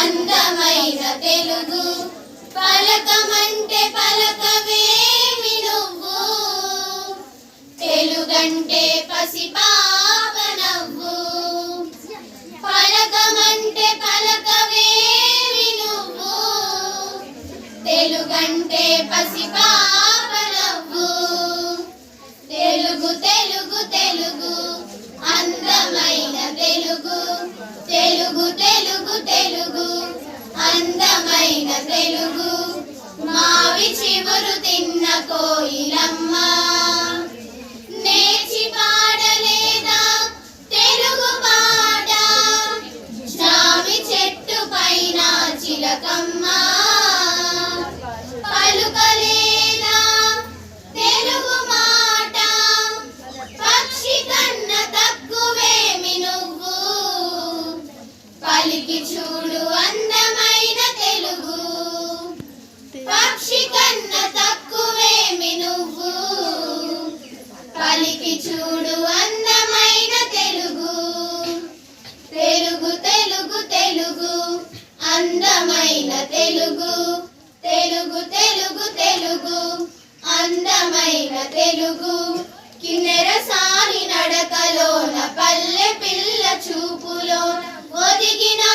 అందమైన తెలుగు. పలకమంటే పలకవేమి నువ్వు? తెలుగంటే పసిపాప నవ్వు. పలకమంటే పలకవేమి నువ్వు? తెలుగంటే పసి పాప చివురు తిన్న కోయిలమ్మ? నేర్చి పాడలేదా? తెలుగు పాట? జామి చెట్టు పైన చిలకమ్మ. పలుకలేదా? తెలుగు మాట? పక్షి కన్న తక్కువేమి నువ్వు? పలికి చూడు అందమైన తెలుగు. పక్షి తెలుగు అందమైన తెలుగు తెలుగు తెలుగు తెలుగు అందమైన తెలుగు. కిన్నెర సారి నడకలోన పల్లె పిల్ల చూపులోన ఒదిగినా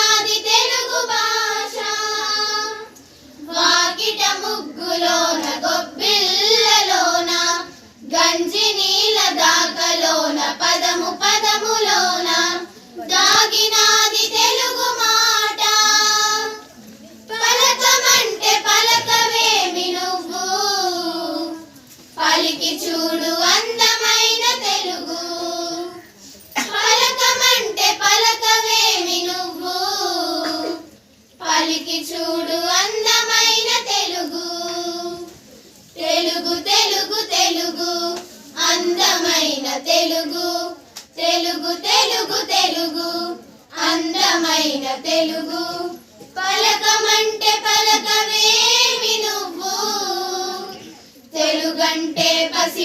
చూడు అందమైన తెలుగు. పలకమంటే పలకవేమి నువ్వు? పలికి చూడు అందమైన తెలుగు. తెలుగు తెలుగు తెలుగు అందమైన తెలుగు. తెలుగు తెలుగు తెలుగు అందమైన తెలుగు. పలకమంటే పలకవేమి నువ్వు?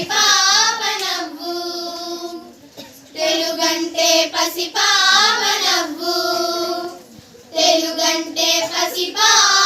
పసిపాపనవ్వు. తెలుగంటే పసిపాపనవ్వు. తెలుగంటే పసిపా